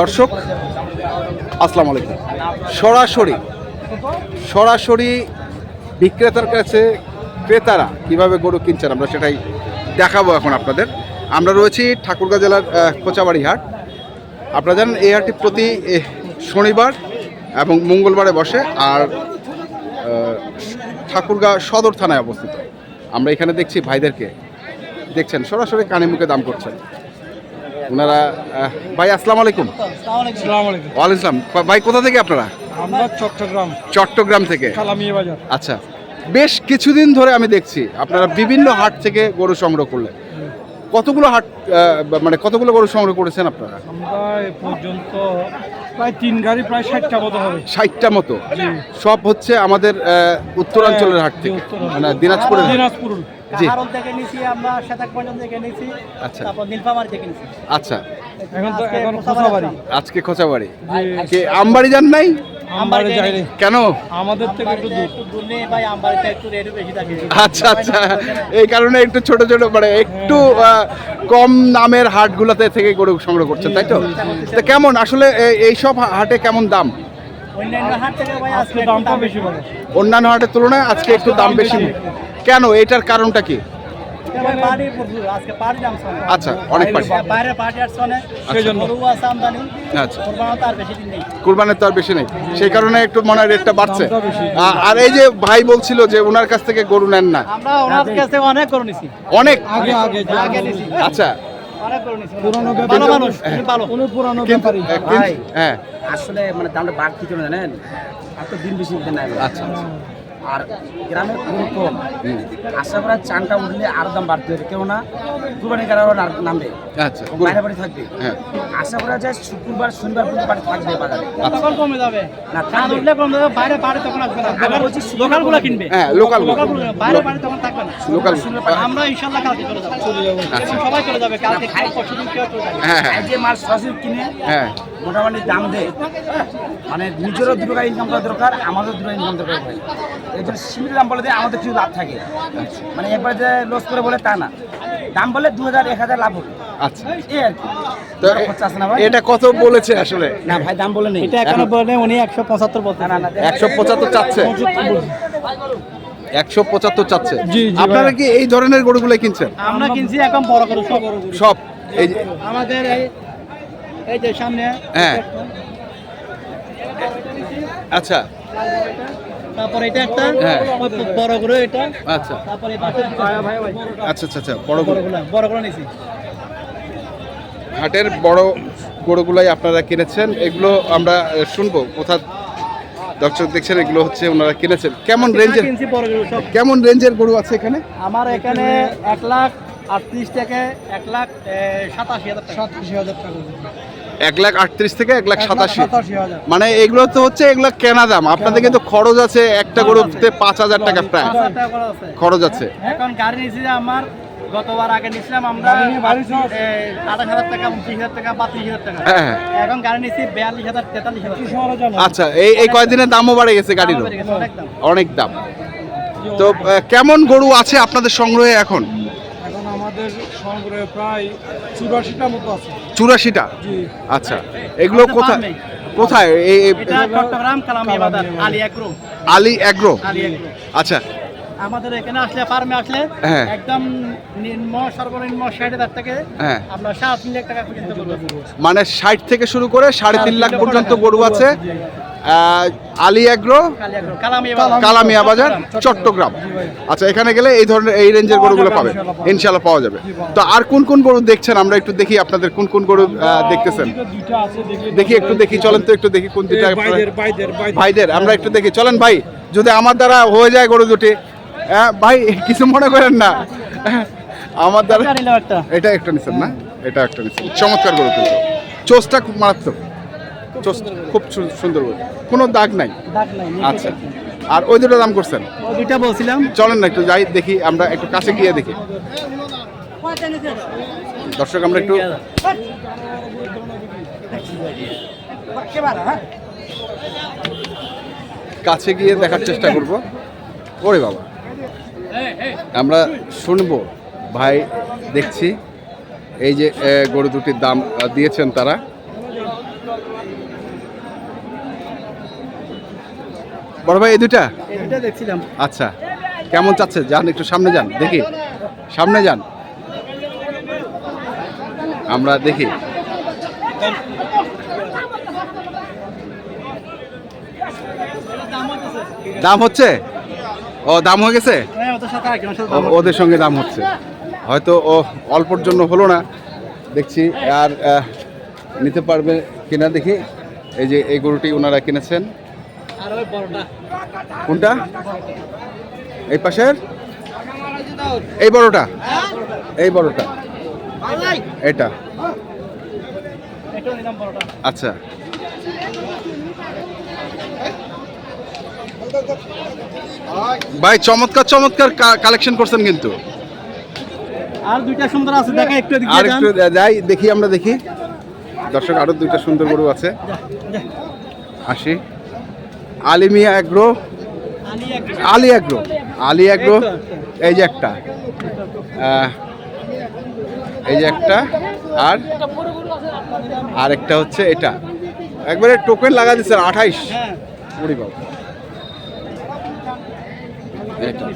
দর্শক, আসসালামু আলাইকুম। সরাসরি সরাসরি বিক্রেতার কাছে ক্রেতারা কীভাবে গরু কিনছেন আমরা সেটাই দেখাবো এখন আপনাদের। আমরা রয়েছি ঠাকুরগাঁ জেলার কোচাবাড়ি হাট আপনারা জানেন, এই হাটটি প্রতি শনিবার এবং মঙ্গলবারে বসে আর ঠাকুরগাঁ সদর থানায় অবস্থিত। আমরা এখানে দেখছি ভাইদেরকে। দেখছেন, সরাসরি কানে মুখে দাম করছেন। ওনারা ভাই আসসালামু আলাইকুম। ওয়ালাইকুম আসসালাম। ভাই কোথা থেকে আপনারা? আমরা চট্টগ্রাম। চট্টগ্রাম থেকে? বাজার। আচ্ছা। বেশ কিছুদিন ধরে আমি দেখছি আপনারা বিভিন্ন হাট থেকে গরু সংগ্রহ করলেন। কতগুলো হাট মানে কতগুলো গরু সংগ্রহ করেছেন আপনারা? আমরা এ পর্যন্ত প্রায় তিন গাড়ি প্রায় ষাটটা মতো হবে। ষাটটা মতো? সব হচ্ছে আমাদের উত্তরাঞ্চলের হাট থেকে মানে দিনাজপুরের দিনাজপুর। কাহারল থেকে নিছি আমরা সেতাকপঞ্জন থেকে নিছি আচ্ছা। তারপর নীলফামারি থেকে নিছি। আচ্ছা। এখন তো আজকে এখন খোঁচাবাড়ি আজকে খোঁচাবাড়ি কে আমবাড়ি যান নাই? কেন? আমাদের থেকে একটু দূর। একটু দূর নেই ভাই আমবাড়িতে একটু রেটও বেশি থাকে। আচ্ছা আচ্ছা। এই কারণে একটু ছোট ছোট মানে একটু কম নামের হাটগুলোতে থেকে গরু সংগ্রহ করছেন তাই তো? তা কেমন? আসলে এইসব হাটে কেমন দাম? অন্যান্য হাটের তুলনায় আজকে একটু দাম বেশি। কেন? এটার কারণটা কি? আচ্ছা অনেক আচ্ছা। কোরবানো তার বেশি দিন নেই। কুরবানের তো আর বেশি নেই। সেই কারণে একটু মনে হয় রেটটা বাড়ছে। আর এই যে ভাই বলছিল যে ওনার কাছ থেকে গরু নেন না। আমরা ওনার কাছে অনেক গরু নিছি। অনেক? আগে আগে যে আগে নিছি। আচ্ছা। ভালো মানুষ ভালো। পুরানো ব্যাপারী ভাই। হ্যাঁ। আসলে মানে দামটা বাড়তি কেন জানেন? এত দিন বেশি নাই। আচ্ছা আচ্ছা। আর গ্রামে গরু কম আশা করা চানটা উঠলে আরও দাম বাড়তে হবে কেননা কুরবানি কারণ নামবে। আচ্ছা বাইরে বাড়ি থাকবে। হ্যাঁ। আশা করা যায় শুক্রবার শনিবার পর্যন্ত বাড়ি থাকবে বাজারে। তখন কমে যাবে। না, না উঠলে কমে যাবে বাইরে তখন আসবে না। আমি বলছি লোকালগুলো কিনবে। হ্যাঁ লোকাল বাইরে তখন থাকবে না। লোকাল আমরা ইনশাল্লাহ কালকে চলে যাব। এবং সবাই চলে যাবে। কালকে কেউ পরশু দিন কেউ চলে যাবে হ্যাঁ হ্যাঁ। যে মাল সরাসরি কিনে হ্যাঁ। মোটামুটি দাম দেয়। মানে নিজেরও দু টাকা ইনকাম করা দরকার আমাদেরও দুটো ইনকাম দরকার। ভাই এই জন্য সীমিত দাম বলে দেয় আমাদের কিছু লাভ থাকে। মানে একবার যে লস করে বলে তা না। দাম বলে দু হাজার এক হাজার লাভ হবে। আচ্ছা। এই আর কি। তো এটা কত বলেছে আসলে? না ভাই দাম বলে নেই। এটা এখনও বলে উনি একশো পঁচাত্তর বলতে না একশো পঁচাত্তর চাচ্ছে? একশো পঁচাত্তর চাচ্ছে? আপনারা কি এই ধরনের গরুগুলো কিনছেন? আমরা কিনছি এখন বড় করে সব সব এই আমাদের এই এই যে সামনে হ্যাঁ। আচ্ছা। তারপর এটা একটা হ্যাঁ। বড় করে এটা। আচ্ছা। তারপর আচ্ছা আচ্ছা আচ্ছা বড় গরু বড়গুলো বড় করে নিছি। হাটের বড় গরুগুলাই আপনারা কিনেছেন এগুলো আমরা শুনব। কোথা দর্শক দেখছেন এগুলো হচ্ছে ওনারা কিনেছেন। কেমন রেঞ্জের কেমন রেঞ্জের গরু আছে এখানে? আমার এখানে এক লাখ আটত্রিশ থেকে এক লাখ সাতাশি হাজার সাতাশি হাজার টাকা। এক লাখ আটত্রিশ থেকে এক লাখ সাতাশি। মানে এগুলো তো হচ্ছে এগুলো কেনা দাম। আপনাদের কিন্তু খরচ আছে একটা গরুতে পাঁচ হাজার টাকা প্রায়। খরচ আছে। এখন গাড়ি আমার গতবার আগে নিয়েছিলাম আমরা গাড়ি নিয়ে বাড়ি যাও। আঠাশ হাজার টাকা উনত্রিশ হাজার টাকা বাত্রিশ হাজার টাকা। হ্যাঁ হ্যাঁ। এখন গাড়ি নিয়েছি বিয়াল্লিশ হাজার তেতাল্লিশ হাজার টাকা। শহরে জানো আচ্ছা এই এই কয়দিনের দামও বাড়ে গেছে গেছে, অনেক দাম। তো কেমন গরু আছে আপনাদের সংগ্রহে এখন? আমাদের সংগ্রহে প্রায় চুরাশিটা মতো আছে। চুরাশিটা? আচ্ছা। এগুলো কোথায়? কোথায়? এই এই- Chattogram Kalamia Bazar Ali agro. Ali agro agro. আচ্ছা। আমাদের এখানে আসলে ফার্মে আসলে হ্যাঁ। একদম নিম্ন সর্বনিম্ন ষাট হাজার থেকে হ্যাঁ। আপনার সাড়ে তিন লাখ টাকা পর্যন্ত মানে ষাট থেকে শুরু করে সাড়ে তিন লাখ পর্যন্ত গরু আছে। আলী অ্যাগ্রো এগ্রো কালামিয়া বাজার চট্টগ্রাম। আচ্ছা এখানে গেলে এই ধরনের এই রেঞ্জের গরুগুলো পাবে ইনশাল্লাহ পাওয়া যাবে। তো আর কোন কোন গরু দেখছেন? আমরা একটু দেখি আপনাদের কোন কোন গরু দেখতেছেন। দেখি একটু দেখি চলেন তো একটু দেখি কোন বাইদের ভাইদের আমরা একটু দেখি। চলেন ভাই যদি আমার দ্বারা হয়ে যায় গরু দুটি। হ্যাঁ ভাই কিছু মনে করেন না। আমার দ্বারা এটা একটা নিছেন না? এটা একটা নিছেন। চমৎকার গরু কিন্তু। চোষটা খুব মারাত্মক। খুব সুন্দর গরু কোনো দাগ নাই। আচ্ছা। আর ওই দুটো দাম করছেন? দুইটা বলছিলাম। চলেন না একটু যাই দেখি আমরা একটু কাছে গিয়ে দেখি। দর্শক আমরা একটু কাছে গিয়ে দেখার চেষ্টা করব। ওরে বাবা। আমরা শুনব। ভাই দেখছি। এই যে গরু দুটির দাম দিয়েছেন তারা। বড় ভাই এই দুইটা? দুটো দেখছিলাম। আচ্ছা কেমন চাচ্ছে? যান একটু সামনে যান দেখি। সামনে যান। আমরা দেখি। দাম হচ্ছে? ও দাম হয়ে গেছে? হ্যাঁ ওদের সঙ্গে দাম হচ্ছে। হয়তো ও অল্পর জন্য হলো না। দেখছি আর নিতে পারবে কিনা দেখি। এই যে এই গরুটি ওনারা কিনেছেন। কোনটা? এই পাশের? এই বড়টা? এই বড়টা। এটা। আচ্ছা। ভাই চমৎকার চমৎকার কালেকশন করছেন কিন্তু। আর দুইটা সুন্দর আছে দেখা একটু আর একটু যাই দেখি আমরা দেখি। দর্শক আরও দুইটা সুন্দর গরু আছে। আসি আলিমিয়া এগ্রো? আলি এক আলি এগ্রো। আলি এগ্রো এই যে একটা। এই যে একটা আর আর একটা হচ্ছে এটা। একবারে টোকেন লাগা দিচ্ছেন আঠাইশ। কুড়ি বাবু। এটা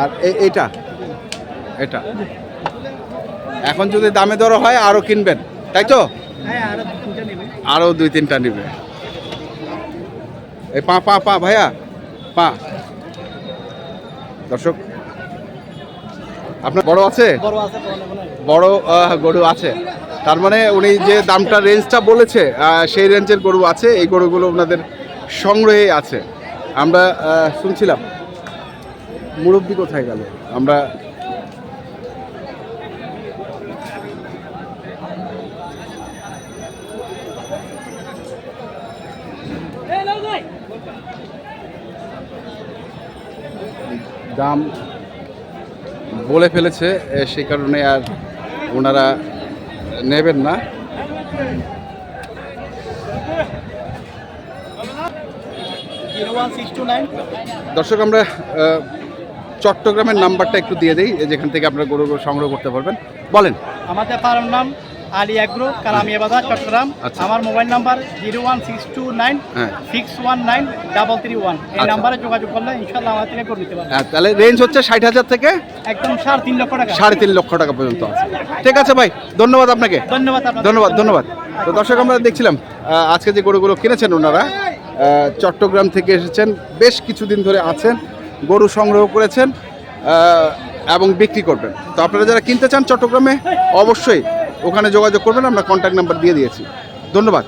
আর এটা এটা। এখন যদি দামে দর হয় আরও কিনবেন। তাই তো? হ্যাঁ আর দুইটা নেবে। আরও দুই তিনটা নিবে। এই পা পা পা ভাইয়া পা। দর্শক আপনার বড় আছে? বড় গরু আছে। তার মানে উনি যে দামটা রেঞ্জটা বলেছে সেই রেঞ্জের গরু আছে। এই গরুগুলো ওনাদের সংগ্রহে আছে। আমরা শুনছিলাম মুরব্বী কোথায় গেল? আমরা দাম বলে ফেলেছে সেই কারণে আর ওনারা নেবেন না। দর্শক, আমরা চট্টগ্রামের নাম্বারটা একটু দিয়ে দিই যেখান থেকে আপনারা গরু সংগ্রহ করতে পারবেন। বলেন। আমাদের ফার্ম নাম আলী আগ্রো কালামিয়া বাজার চট্টগ্রাম। আচ্ছা। আমার mobile number zero one six two nine হ্যাঁ। Six one nine double three one. এই আচ্ছা। নাম্বারে যোগাযোগ করলে ইনশাল্লাহ আমার থেকে করে নিতে পারবেন। হ্যাঁ, তাহলে রেঞ্জ হচ্ছে ষাট হাজার থেকে একদম সাড়ে তিন লক্ষ টাকা। সাড়ে তিন লক্ষ টাকা পর্যন্ত আছে। ঠিক আছে ভাই ধন্যবাদ আপনাকে। ধন্যবাদ ধন্যবাদ ধন্যবাদ। তো দর্শক আমরা দেখছিলাম আজকে যে গরুগুলো কিনেছেন ওনারা চট্টগ্রাম থেকে এসেছেন বেশ কিছুদিন ধরে আছেন গরু সংগ্রহ করেছেন এবং বিক্রি করবেন। তো আপনারা যারা কিনতে চান চট্টগ্রামে অবশ্যই ওখানে যোগাযোগ করবেন আমরা কন্ট্যাক্ট নাম্বার দিয়ে দিয়েছি। ধন্যবাদ।